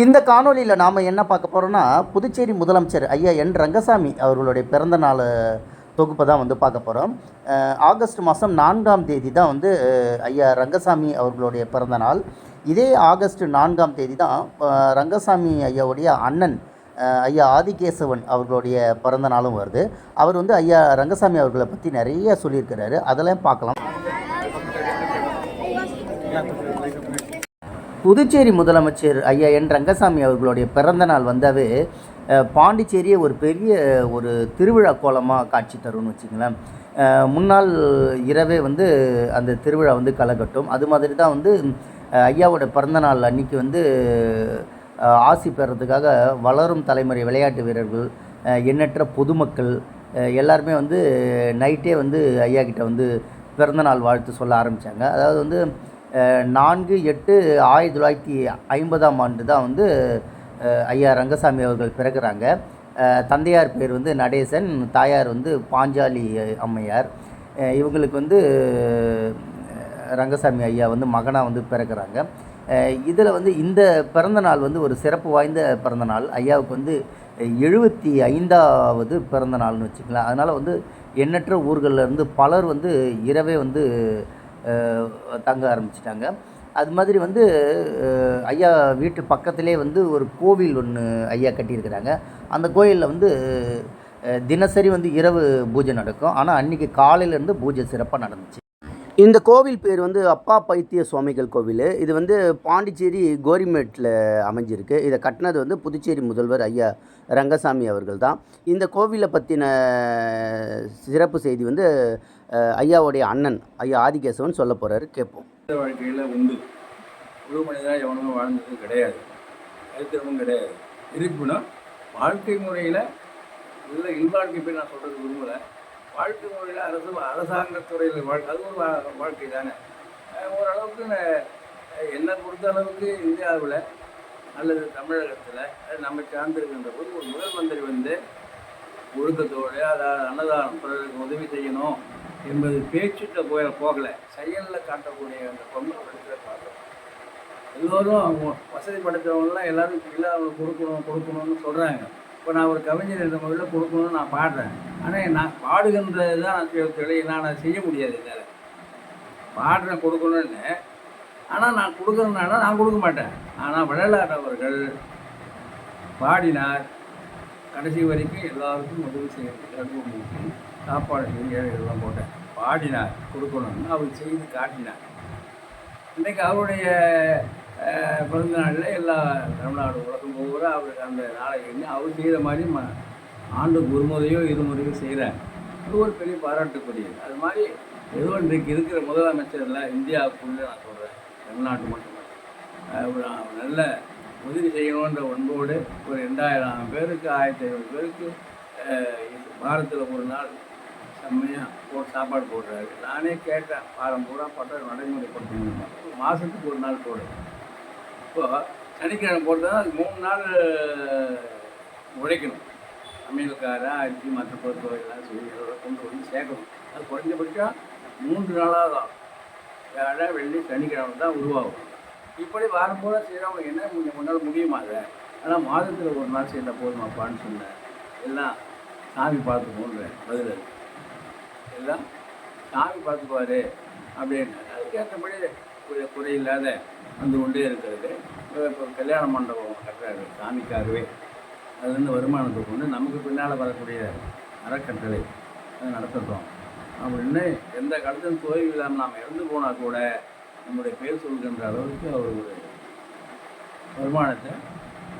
இந்த காணொளியில் நாம் என்ன பார்க்க போகிறோன்னா புதுச்சேரி முதலமைச்சர் ஐயா என் ரங்கசாமி அவர்களுடைய பிறந்த நாள் தொகுப்பை தான் வந்து பார்க்க போகிறோம் ஆகஸ்ட் மாதம் நான்காம் தேதி தான் வந்து ஐயா ரங்கசாமி அவர்களுடைய பிறந்த நாள். இதே ஆகஸ்ட் நான்காம் தேதி தான் ரங்கசாமி ஐயாவுடைய அண்ணன் ஐயா ஆதிகேசவன் அவர்களுடைய பிறந்த நாளும் வருது. அவர் வந்து ஐயா ரங்கசாமி அவர்களை பற்றி நிறைய சொல்லியிருக்கிறாரு. அதெல்லாம் பார்க்கலாம். புதுச்சேரி முதலமைச்சர் ஐயா என் ரங்கசாமி அவர்களுடைய பிறந்த நாள் வந்தாவே பாண்டிச்சேரியே ஒரு பெரிய ஒரு திருவிழா கோலமாக காட்சி தரும்னு வச்சுங்களேன் முன்னாள் இரவே வந்து அந்த திருவிழா வந்து கலகட்டும் அது மாதிரி தான் வந்து ஐயாவோட பிறந்தநாள் அன்னைக்கு வந்து ஆசி பெறதுக்காக வளரும் தலைமுறை விளையாட்டு வீரர்கள் எண்ணற்ற பொதுமக்கள் எல்லாருமே வந்து நைட்டே வந்து ஐயா கிட்ட வந்து பிறந்தநாள் வாழ்த்து சொல்ல ஆரம்பித்தாங்க அதாவது வந்து நான்கு எட்டு ஆயிரத்தி தொள்ளாயிரத்தி ஐம்பதாம் ஆண்டு தான் வந்து ஐயா ரங்கசாமி அவர்கள் பிறகுறாங்க தந்தையார் பேர் வந்து நடேசன் தாயார் வந்து பாஞ்சாலி அம்மையார். இவங்களுக்கு வந்து ரங்கசாமி ஐயா வந்து மகனாக வந்து பிறகுறாங்க இதில் வந்து இந்த பிறந்த நாள் வந்து ஒரு சிறப்பு வாய்ந்த பிறந்த நாள். ஐயாவுக்கு வந்து எழுபத்தி ஐந்தாவது பிறந்த நாள்னு வச்சுக்கலாம் அதனால் வந்து எண்ணற்ற ஊர்களில் இருந்து பலர் வந்து இரவே வந்து தங்க ஆரம்பிச்சிட்டாங்க. அது மாதிரி வந்து ஐயா வீட்டு பக்கத்திலே வந்து ஒரு கோவில் ஒன்று ஐயா கட்டியிருக்கிறாங்க. அந்த கோயிலில் வந்து தினசரி வந்து இரவு பூஜை நடக்கும். ஆனால் அன்றைக்கி காலையிலேருந்து பூஜை சிறப்பாக நடந்துச்சு. இந்த கோவில் பேர் வந்து அப்பா பைத்திய சுவாமிகள் கோவில். இது வந்து பாண்டிச்சேரி கோரிமேட்டில் அமைஞ்சிருக்கு. இதை கட்டினது வந்து புதுச்சேரி முதல்வர் ஐயா ரங்கசாமி அவர்கள் தான் இந்த கோவிலை பற்றின சிறப்பு செய்தி வந்து ஐயாவுடைய அண்ணன் ஐயா ஆதிகேசவன் சொல்ல போகிறாரு கேட்போம். வாழ்க்கையில் உண்டு. முழு மனிதனாக எவனுமே வாழ்ந்தது கிடையாது. சரித்திரமும் கிடையாது. இருப்பினும் வாழ்க்கை முறையில் இல்லை இல்வாழ்க்கை போய் நான் சொல்கிறது விரும்பலை. வாழ்க்கை முறையில் அரசு அரசாங்கத்துறையில் வாழ் அது ஒரு வாழ்க்கை தானே. ஓரளவுக்கு என்ன என்னை பொறுத்த அளவுக்கு இந்தியாவில் அல்லது தமிழகத்தில் நம்ம சார்ந்திருக்கின்ற போது ஒரு முதல் மந்திரி வந்து ஒழுக்கத்தோடு அதாவது அன்னதானம் பிறருக்கு உதவி செய்யணும் என்பது பேச்சுட்ட போய போகலை. செயலில் காட்டக்கூடிய அந்த பண்பு அவர்கிட்ட பார்க்குறோம் எல்லோரும் அவங்க வசதி படைத்தவங்களாம் எல்லாரும் அவங்க கொடுக்கணும் கொடுக்கணும்னு சொல்கிறாங்க இப்போ நான் ஒரு கவிஞர் இந்த முறையில் கொடுக்கணும்னு நான் பாடுறேன். ஆனால் நான் பாடுகின்றது தான் நான் தெ- நான் அதை செய்ய முடியாது என்னால் பாடுறேன் கொடுக்கணும்னு. ஆனால் நான் கொடுக்குறேன்னா நான் கொடுக்க மாட்டேன். ஆனால் வள்ளலார் அவர்கள் பாடினார். கடைசி வரைக்கும் எல்லாருக்கும் உதவி செய்யறதுக்கு அனுபவம் சாப்பாடு செய்ய எல்லாம் போட்டேன். பாடினார் கொடுக்கணும்னு அவர் செய்து காட்டினார். இன்றைக்கு அவருடைய பிறந்த நாளில் எல்லா தமிழ்நாடு உலகம் பூரா அவருக்கு அந்த நாளை எண்ணி அவர் செய்கிற மாதிரி ம ஆண்டுக்கு ஒரு முறையோ இருமுறையோ செய்கிறார் அது ஒரு பெரிய பாராட்டுக்குரியது அது மாதிரி ஏதோ இன்றைக்கு இருக்கிற முதலமைச்சரில் இந்தியாவுக்குள்ளே நான் சொல்கிறேன் தமிழ்நாட்டு மட்டும் ஒரு நல்ல உதவி செய்யணுன்ற ஒன்போடு ஒரு ரெண்டாயிரம் பேருக்கு ஆயிரத்தி ஐநூறு பேருக்கு வாரத்தில் ஒரு நாள் செம்மையாக போட்டு சாப்பாடு போடுறாரு. நானே கேட்டேன் வாரம் பூரா பட்டம் நடைமுறைப்படுத்தணும் ஒரு மாதத்துக்கு ஒரு நாள் போடுறேன் இப்போது சனிக்கிழமை போட்டால் அது மூணு நாள் உழைக்கணும். சமையல்காரன் அரிசி மற்ற பொருட்கள் எல்லாம் கொண்டு வந்து சேர்க்கணும். அது குறைஞ்சபட்சம் மூன்று நாளாக தான் வேலை வெள்ளி சனிக்கிழமை தான் உருவாகும். இப்படி வாரம் செய்கிறவங்க என்ன கொஞ்சம் முன்னால் முடியுமா அதை? ஆனால் மாதத்தில் ஒரு நாள் செய்தால் போதுமாப்பான்னு சொன்னேன். எல்லாம் சாமி பார்த்துக்கோன்ற பதில். எல்லாம் சாமி பார்த்துக்குவார் அப்படின்னு. அதுக்கேற்றபடி குறை குறையில்லாத வந்து கொண்டே இருக்கிறது. இப்போ இப்போ கல்யாண மண்டபம் கட்டுறாரு சாமிக்காகவே. அதுலேருந்து வருமானத்தை கொண்டு நமக்கு பின்னால் வரக்கூடிய அறக்கட்டளை அதை நடத்துகிறோம் அப்படின்னு எந்த காலத்திலும் தோல்வி இல்லாமல் நாம் இறந்து போனால் கூட நம்முடைய பேர் சொல்கின்ற அளவுக்கு அவர் ஒரு வருமானத்தை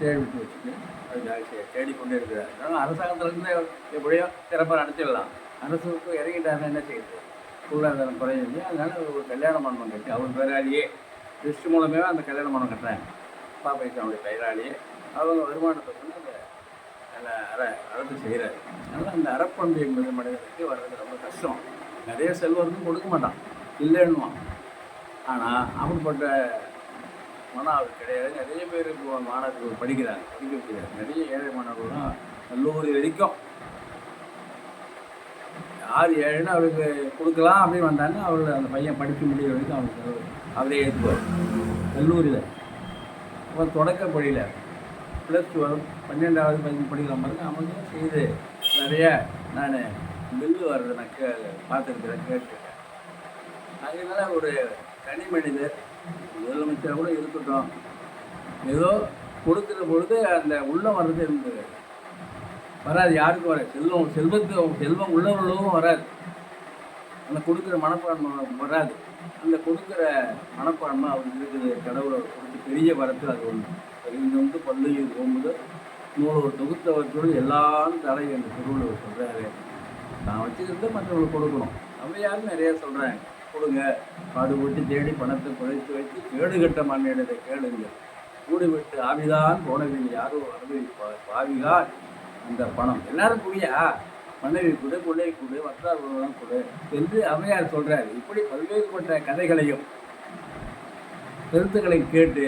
தேடிவிட்டு வச்சுட்டு அதுக்காக தேடிக்கொண்டே இருக்கிறார். அதனால் அரசாங்கத்திலேருந்து எப்படியோ சிறப்பாக நடத்திடலாம். அரசுக்கு இறங்கிட்டாருன்னா என்ன செய்யுது பொருளாதாரம் குறையுது அதனால ஒரு கல்யாண மண்டபம் கட்டி அவர் பேராளியே லிஸ்ட் மூலமே அந்த கல்யாண மண்டபம் கட்டுறாங்க. அவனுடைய பெயராளியே அவங்க வருமானத்தை கொண்டு அந்த அற அறத்து செய்கிறாரு அதனால் அந்த அறப்பண்பு என்பது மனிதனுக்கு வர்றது ரொம்ப கஷ்டம். நிறைய செல்வருக்கும் கொடுக்க மாட்டான். இல்லைன்னுவான். ஆனால் அப்படிப்பட்ட மனம் அவர் கிடையாது. நிறைய பேர் இப்போ மாணவர்கள் படிக்கிறாங்க படிக்க வைக்கிறாங்க. நிறைய ஏழை மாணவர்கள்லாம் கல்லூரி வரைக்கும். யார் ஏழைன்னு அவருக்கு கொடுக்கலாம் அப்படின்னு வந்தாங்க அவர்கள் அந்த பையன் படிக்க முடிய வரைக்கும் அவருக்கு அவரே ஏற்றுவார் கல்லூரியில் அப்புறம் தொடக்கப்படியில் ப்ளஸ் டூ பன்னெண்டாவது பதினஞ்சு படிக்கிற மாதிரி அவங்களும் செய்து நிறைய நான் மில்லு வர்றதை நான் கே பார்த்துருக்கிறேன் கேட்டிருக்கேன். அதனால ஒரு தனி மனிதர் முதலமைச்சர் கூட இருக்கட்டும். ஏதோ கொடுக்குற பொழுது அந்த உள்ளம் வர்றது இருந்தது வராது. யாருக்கும் வராது. செல்வம் செல்வத்து செல்வம் உள்ளவர்களுக்கும் வராது. அந்த கொடுக்குற மனப்பான்மை வராது. அந்த கொடுக்குற மனப்பான்மை அவருக்கு இருக்குது. கடவுளை கொடுத்து பெரிய வரத்தில் அது ஒன்று இது வந்து பல்லையில் போகும்போது நூலோர் தொகுத்தவற்றோடு எல்லாம் தலை என்று திருவள்ளுவர் சொல்கிறாரு நான் வச்சுக்கிறது மற்றவங்களுக்கு கொடுக்கணும். அவையாரும் நிறைய சொல்கிறேன் கொடுங்க. பாடுபட்டு தேடி பணத்தை குறைத்து வைத்து கேடு கட்ட மண்ணிடத்தை கேளுங்க. கூடுவிட்டு ஆவிதான் போனவில் யாரோ அனுபவிப்பார் பாவிகால் அந்த பணம் எல்லாரும் புரியா மனைவி கொடு கொள்ளை கொடு வட்டார் உறவுலாம் கொடு என்று அவையார் சொல்றாரு. இப்படி பல்வேறுபட்ட கதைகளையும் கருத்துக்களை கேட்டு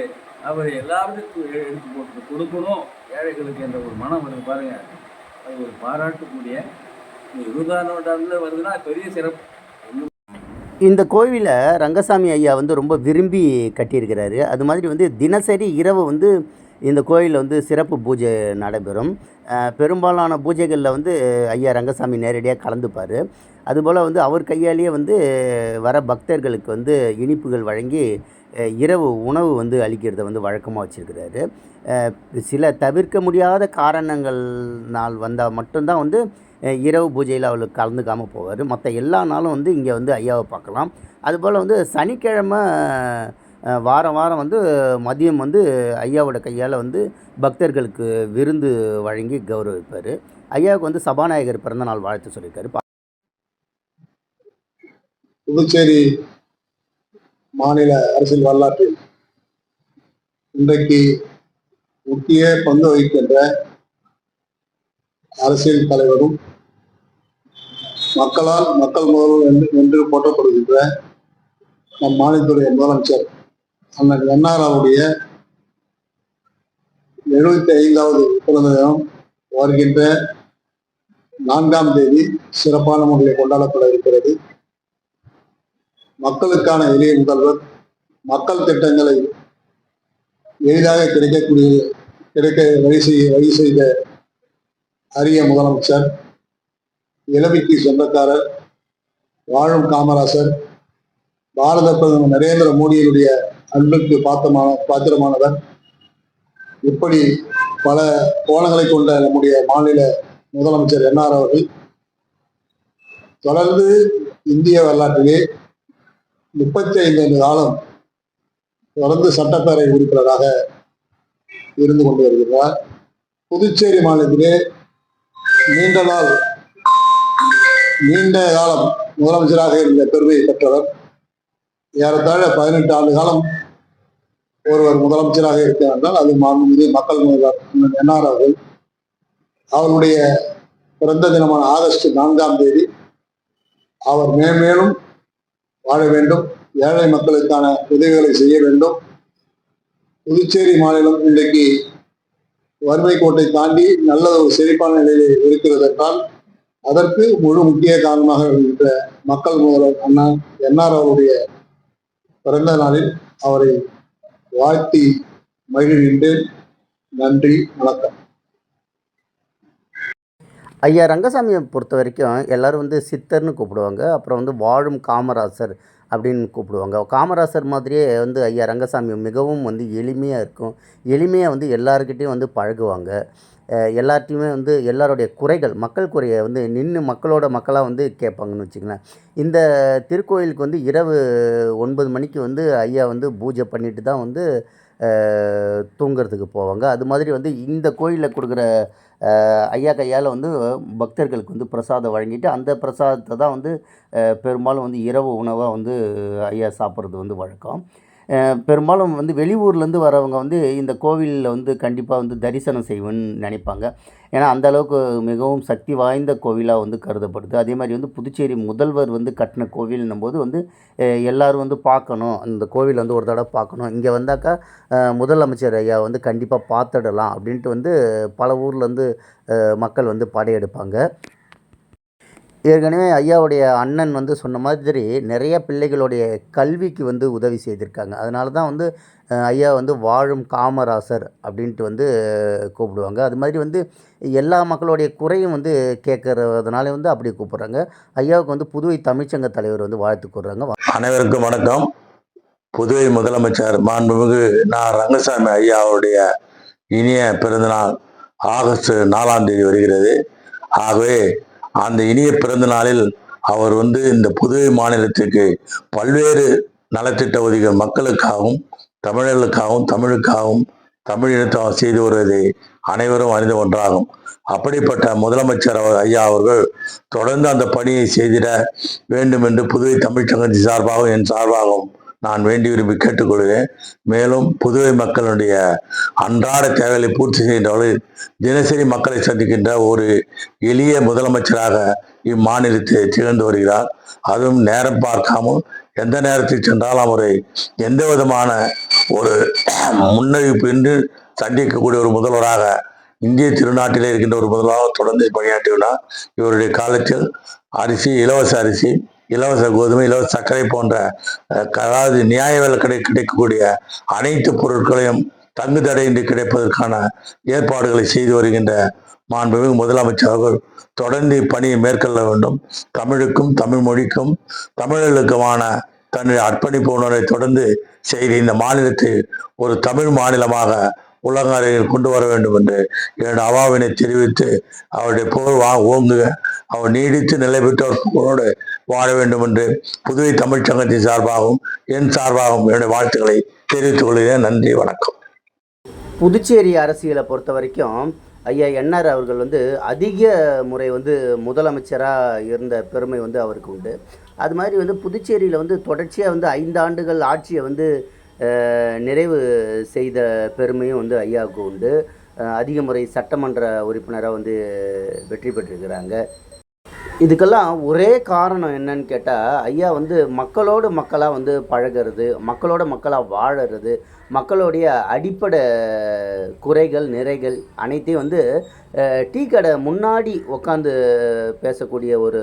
அவர் எல்லாருக்கும் எடுத்து போட்டு கொடுக்கணும். ஏழைகளுக்கு என்ற ஒரு மனம் வருது பாருங்க. அது ஒரு பாராட்டக்கூடிய இந்த இருபதாம் வருதுன்னா பெரிய சிறப்பு. இந்த கோவிலை ரங்கசாமி ஐயா வந்து ரொம்ப விரும்பி கட்டியிருக்கிறாரு. அது மாதிரி வந்து தினசரி இரவு வந்து இந்த கோயிலில் வந்து சிறப்பு பூஜை நடைபெறும். பெரும்பாலான பூஜைகளில் வந்து ஐயா ரங்கசாமி நேரடியாக கலந்துப்பார். அதுபோல் வந்து அவர் கையாலேயே வந்து வர பக்தர்களுக்கு வந்து இனிப்புகள் வழங்கி இரவு உணவு வந்து அளிக்கிறத வந்து வழக்கமாக வச்சுருக்கிறாரு. சில தவிர்க்க முடியாத காரணங்கள்னால் வந்தால் மட்டும்தான் வந்து இரவு பூஜையில் அவளுக்கு கலந்துக்காமல் போவார். மற்ற எல்லா நாளும் வந்து இங்கே வந்து ஐயாவை பார்க்கலாம். அதுபோல் வந்து சனிக்கிழமை வாரம் வாரம் வந்து மதியம் வந்து ஐயாவோட கையால் வந்து பக்தர்களுக்கு விருந்து வழங்கி கௌரவிப்பார். ஐயாவுக்கு வந்து சபாநாயகர் பிறந்தநாள் வாழ்த்து சொல்லியிருக்காரு. புதுச்சேரி மாநில அரசியல் வரலாற்றில் இன்றைக்கு முக்கிய பங்கு வகிக்கின்ற அரசியல் தலைவரும் மக்களால் மக்கள் முதல்வர் என்று போற்றப்படுகின்ற நம் மாநிலத்துடைய முதலமைச்சர் அண்ணன் அண்ணாராவுடைய எழுபத்தி ஐந்தாவது பிறந்த தினம் வருகின்ற நான்காம் தேதி சிறப்பான முறையில் கொண்டாடப்பட இருக்கிறது. மக்களுக்கான எளிய முதல்வர் மக்கள் திட்டங்களை எளிதாக கிடைக்கக்கூடிய கிடைக்க வழி செய்ய வழி செய்த அரிய முதலமைச்சர் இளமைக்கு சொந்தக்காரர் வாழும் காமராசர் பாரத பிரதமர் நரேந்திர மோடியினுடைய அன்புக்கு பாத்திரமான பாத்திரமானவர். இப்படி பல கோணங்களை கொண்ட நம்முடைய மாநில முதலமைச்சர் என்ஆர் அவர்கள் தொடர்ந்து இந்திய வரலாற்றிலே முப்பத்தி ஐந்து காலம் தொடர்ந்து சட்டப்பேரவை உறுப்பினராக இருந்து கொண்டு வருகிறார். புதுச்சேரி மாநிலத்திலே நீண்ட நாள் நீண்ட காலம் முதலமைச்சராக இருந்த பெருமையை பெற்றவர் ஏறத்தாழ பதினெட்டு ஆண்டு காலம் ஒருவர் முதலமைச்சராக இருக்கிறார் என்றால் அது மாண்புமிகு மக்கள் முதல்வர் என்ஆர் அவர்கள். அவருடைய பிறந்த தினமான ஆகஸ்ட் நான்காம் தேதி அவர் மேன்மேலும் வாழ வேண்டும். ஏழை மக்களுக்கான உதவிகளை செய்ய வேண்டும். புதுச்சேரி மாநிலம் இன்றைக்கு வறுமை கோட்டை தாண்டி நல்ல ஒரு செழிப்பான நிலையில் இருக்கிறது என்றால் அதற்கு முழு முக்கிய காரணமாக இருக்கின்ற மக்கள் முதல்வர் அண்ணா என்ஆர் அவருடைய பிறந்த நாளில் அவரை வாழ்த்தி மகிழ்கின்றேன். நன்றி வணக்கம். ஐயா ரங்கசாமியை பொறுத்த வரைக்கும் எல்லாரும் வந்து சித்தர்னு கூப்பிடுவாங்க. அப்புறம் வந்து வாழும் காமராசர் அப்படின்னு கூப்பிடுவாங்க. காமராசர் மாதிரியே வந்து ஐயா ரங்கசாமி மிகவும் வந்து எளிமையாக இருக்கும். எளிமையாக வந்து எல்லாருக்கிட்டேயும் வந்து பழகுவாங்க. எல்லாத்தையுமே வந்து எல்லாருடைய குறைகள் மக்கள் குறையை வந்து நின்று மக்களோட மக்களாக வந்து கேட்பாங்கன்னு வச்சுங்களேன் இந்த திருக்கோயிலுக்கு வந்து இரவு ஒன்பது மணிக்கு வந்து ஐயா வந்து பூஜை பண்ணிட்டு தான் வந்து தூங்கிறதுக்கு தூங்குறதுக்கு போவாங்க. அது மாதிரி வந்து இந்த கோயிலில் கொடுக்குற ஐயா கையால் வந்து பக்தர்களுக்கு வந்து பிரசாதம் வழங்கிட்டு அந்த பிரசாதத்தை தான் வந்து பெரும்பாலும் வந்து இரவு உணவாக வந்து ஐயா சாப்பிட்றது வந்து வழக்கம். பெரும்பாலும் வந்து வெளியூர்லேருந்து வரவங்க வந்து இந்த கோவிலில் வந்து கண்டிப்பாக வந்து தரிசனம் செய்வேன்னு நினைப்பாங்க. ஏன்னா அந்த அளவுக்கு மிகவும் சக்தி வாய்ந்த கோவிலாக வந்து கருதப்படுது. அதே மாதிரி வந்து புதுச்சேரி முதல்வர் வந்து கட்டின கோவில்னும் போது வந்து எல்லோரும் வந்து பார்க்கணும் அந்த கோவில் வந்து ஒரு தடவை பார்க்கணும் இங்கே வந்தாக்கா முதலமைச்சர் ஐயா வந்து கண்டிப்பாக பார்த்துடலாம் அப்படின்ட்டு வந்து பல ஊர்லேருந்து மக்கள் வந்து படையெடுப்பாங்க. ஏற்கனவே ஐயாவுடைய அண்ணன் வந்து சொன்ன மாதிரி நிறைய பிள்ளைகளுடைய கல்விக்கு வந்து உதவி செய்திருக்காங்க. அதனால தான் வந்து ஐயா வந்து வாழும் காமராசர் அப்படின்ட்டு வந்து கூப்பிடுவாங்க. அது மாதிரி வந்து எல்லா மக்களுடைய குறையும் வந்து கேட்கறதுனால வந்து அப்படி கூப்பிட்றாங்க. ஐயாவுக்கு வந்து புதுவை தமிழ்ச்சங்க தலைவர் வந்து வாழ்த்து கூறுறாங்க. அனைவருக்கும் வணக்கம். புதுவை முதலமைச்சர் மாண்புமிகு நான் ரங்கசாமி ஐயாவுடைய இனிய பிறந்தநாள் ஆகஸ்ட் நாலாம் தேதி வருகிறது. ஆகவே அந்த இனிய பிறந்த நாளில் அவர் வந்து இந்த புதுவை மாநிலத்திற்கு பல்வேறு நலத்திட்ட உதவிகள் மக்களுக்காகவும் தமிழர்களுக்காகவும் தமிழுக்காகவும் தமிழினத்தாகவும் செய்து வருவது அனைவரும் அறிந்த ஒன்றாகும். அப்படிப்பட்ட முதலமைச்சர் ஐயா அவர்கள் தொடர்ந்து அந்த பணியை செய்திட வேண்டும் என்று புதுவை தமிழ்ச்சங்கத்தின் சார்பாகவும் என் சார்பாகவும் நான் வேண்டி விரும்பி கேட்டுக்கொள்கிறேன். மேலும் புதுவை மக்களுடைய அன்றாட தேவைகளை பூர்த்தி செய்கின்றவர்கள் தினசரி மக்களை சந்திக்கின்ற ஒரு எளிய முதலமைச்சராக இம்மாநிலத்தை திகழ்ந்து வருகிறார். அதுவும் நேரம் பார்க்காமல் எந்த நேரத்தில் சென்றாலும் அவரை எந்த விதமான ஒரு முன்னறிவிப்பு இன்றி சந்திக்கக்கூடிய ஒரு முதல்வராக இந்திய திருநாட்டிலே இருக்கின்ற ஒரு முதல்வராக தொடர்ந்து பணியாற்றியுள்ளார். இவருடைய காலத்தில் அரிசி இலவச அரிசி இலவச கோதுமை இலவச சர்க்கரை போன்ற அதாவது நியாய விலை கடை கிடைக்கக்கூடிய அனைத்து பொருட்களையும் தங்கு தடையின்றி கிடைப்பதற்கான ஏற்பாடுகளை செய்து வருகின்ற மாண்புமிகு முதலமைச்சர் அவர்கள் தொடர்ந்து இப்பணியை மேற்கொள்ள வேண்டும். தமிழுக்கும் தமிழ் மொழிக்கும் தமிழர்களுக்குமான தன்னுடைய அர்ப்பணிப்பு உணர்வை தொடர்ந்து செய்து இந்த மாநிலத்தை ஒரு தமிழ் மாநிலமாக உலக அரங்கில் கொண்டு வர வேண்டும் என்று என்னுடைய அவாவினை தெரிவித்து அவருடைய புகழ் வா ஓங்குக. அவர் நீடித்து நிலை பெற்று புகழோடு வாழ வேண்டும் என்று புதுவை தமிழ்ச் சங்கத்தின் சார்பாகவும் என் சார்பாகவும் என்னுடைய வாழ்த்துக்களை தெரிவித்துக் கொள்கிறேன். நன்றி வணக்கம். புதுச்சேரி அரசியலை பொறுத்த வரைக்கும் ஐயா என்ஆர் அவர்கள் வந்து அதிக முறை வந்து முதலமைச்சராக இருந்த பெருமை வந்து அவருக்கு உண்டு. அது மாதிரி வந்து புதுச்சேரியில் வந்து தொடர்ச்சியாக வந்து ஐந்து ஆண்டுகள் ஆட்சியை வந்து நிறைவு செய்த பெருமையும் வந்து ஐயாவுக்கு உண்டு. அதிக முறை சட்டமன்ற உறுப்பினராக வந்து வெற்றி பெற்றிருக்கிறாங்க. இதுக்கெல்லாம் ஒரே காரணம் என்னன்னு கேட்டால் ஐயா வந்து மக்களோடு மக்களாக வந்து பழகிறது மக்களோட மக்களாக வாழறது மக்களுடைய அடிப்படை குறைகள் நிறைகள் அனைத்தையும் வந்து டீ கடை முன்னாடி உட்காந்து பேசக்கூடிய ஒரு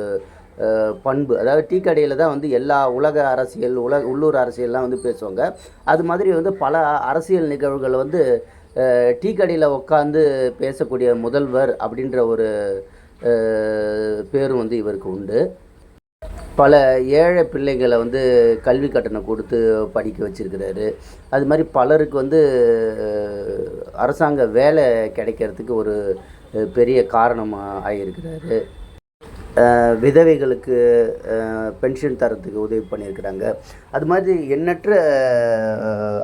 பண்பு. அதாவது டீ கடையில் தான் வந்து எல்லா உலக அரசியல் உலக உள்ளூர் அரசியல்லாம் வந்து பேசுவாங்க. அது மாதிரி வந்து பல அரசியல் நிகழ்வுகள் வந்து டீ கடையில் உட்காந்து பேசக்கூடிய முதல்வர் அப்படின்ற ஒரு பேரும் வந்து இவருக்கு உண்டு. பல ஏழை பிள்ளைங்களை வந்து கல்வி கட்டணம் கொடுத்து படிக்க வச்சிருக்கிறாரு. அது மாதிரி பலருக்கு வந்து அரசாங்க வேலை கிடைக்கிறதுக்கு ஒரு பெரிய காரணமாக ஆகியிருக்கிறாரு விதவைகளுக்கு பென்ஷன் தரத்துக்கு உதவி பண்ணியிருக்கிறாங்க. அது மாதிரி எண்ணற்ற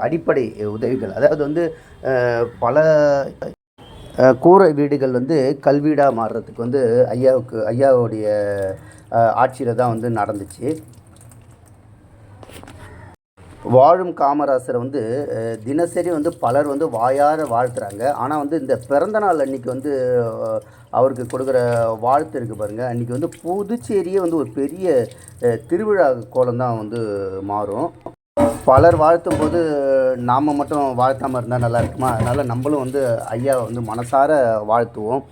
அடிப்படை உதவிகள். அதாவது வந்து பல கூரை வீடுகள் வந்து கல்வீடாக மாறுறதுக்கு வந்து ஐயாவுக்கு ஐயாவுடைய ஆட்சியில் தான் வந்து நடந்துச்சு. வாழும் காமராசரை வந்து தினசரி வந்து பலர் வந்து வாயார வாழ்த்துறாங்க. ஆனால் வந்து இந்த பிறந்தநாள் அன்னைக்கு வந்து அவருக்கு கொடுக்குற வாழ்த்து இருக்குது பாருங்கள் அன்றைக்கி வந்து புதுச்சேரியே வந்து ஒரு பெரிய திருவிழா கோலம் தான் வந்து மாறும். பலர் வாழ்த்தும் போது நாம் மட்டும் வாழ்த்தாமல் இருந்தால் நல்லா இருக்குமா? அதனால் நம்மளும் வந்து ஐயா வந்து மனசார வாழ்த்துவோம்.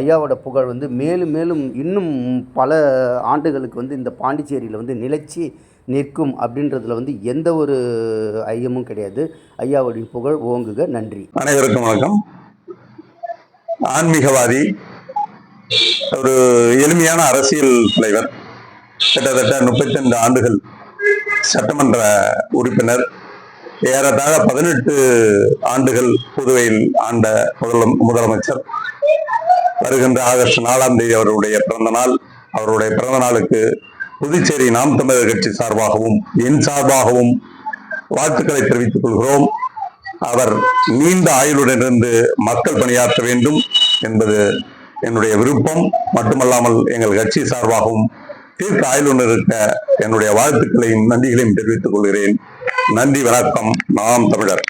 ஐயாவோட புகழ் வந்து மேலும் மேலும் இன்னும் பல ஆண்டுகளுக்கு வந்து இந்த பாண்டிச்சேரியில் வந்து நிலைச்சி நிற்கும் அப்படின்றதுல வந்து எந்த ஒரு ஐயமும் கிடையாது. ஐயாவுடைய புகழ் ஓங்குக. நன்றி. அனைவருக்கும் வணக்கம். ஆன்மீகவாதி ஒரு எளிமையான அரசியல் தலைவர் கிட்டத்தட்ட முப்பத்தி ஆண்டுகள் சட்டமன்ற உறுப்பினர் ஏறத்தாழ பதினெட்டு ஆண்டுகள் புதுவையில் ஆண்ட முதல முதலமைச்சர். வருகின்ற ஆகஸ்ட் நாலாம் தேதி அவருடைய பிறந்த நாள் அவருடைய பிறந்த நாளுக்கு புதுச்சேரி நாம் தமிழர் கட்சி சார்பாகவும் என் சார்பாகவும் வாழ்த்துக்களை தெரிவித்துக் கொள்கிறோம். அவர் நீண்ட ஆயுளுடன் இருந்து மக்கள் பணியாற்ற வேண்டும் என்பது என்னுடைய விருப்பம். மட்டுமல்லாமல் எங்கள் கட்சி சார்பாகவும் தீர்க்க ஆயுளுடன் இருக்க என்னுடைய வாழ்த்துக்களையும் நன்றிகளையும் தெரிவித்துக் கொள்கிறேன். நன்றி வணக்கம். நாம் தமிழர்.